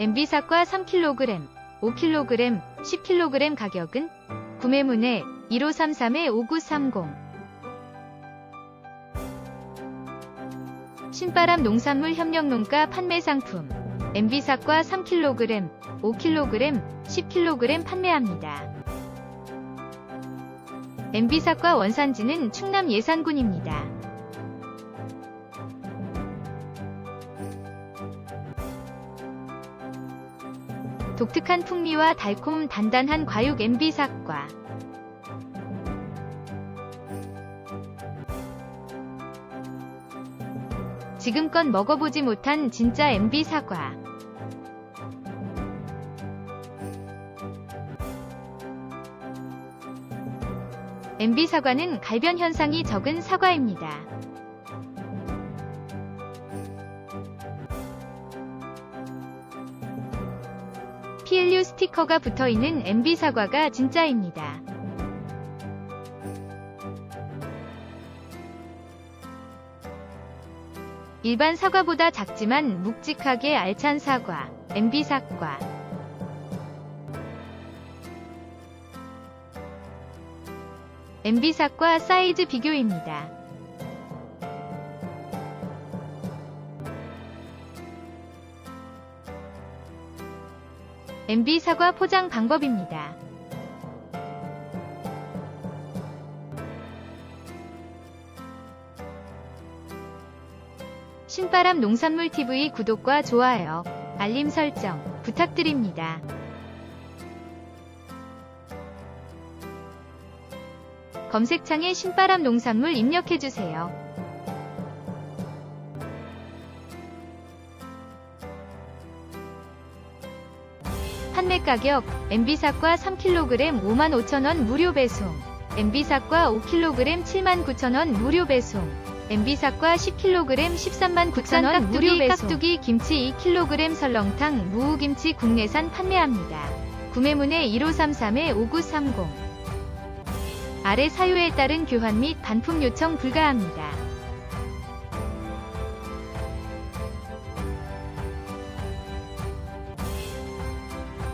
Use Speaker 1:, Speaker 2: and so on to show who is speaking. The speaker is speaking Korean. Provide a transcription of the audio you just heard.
Speaker 1: MB사과 3kg, 5kg, 10kg 가격은 구매문의 1533-5930 신바람 농산물 협력농가 판매 상품 MB사과 3kg, 5kg, 10kg 판매합니다. MB사과 원산지는 충남 예산군입니다. 독특한 풍미와 달콤 단단한 과육 MB사과 지금껏 먹어보지 못한 진짜 MB 사과. MB 사과는 갈변 현상이 적은 사과입니다. PLU 스티커가 붙어 있는 MB 사과가 진짜입니다. 일반 사과보다 작지만 묵직하게 알찬 사과, MB 사과. MB 사과 사이즈 비교입니다. MB 사과 포장 방법입니다. 신바람 농산물 TV 구독과 좋아요, 알림 설정 부탁드립니다. 검색창에 신바람 농산물 입력해주세요. 판매 가격 MB사과 3kg 55,000원 무료 배송 MB사과 5kg 79,000원 무료 배송 MB사과 10kg 13만 9천원 무료 배송 깍두기 김치 2kg 설렁탕 무우김치 국내산 판매합니다. 구매문의 1533-5930 아래 사유에 따른 교환 및 반품 요청 불가합니다.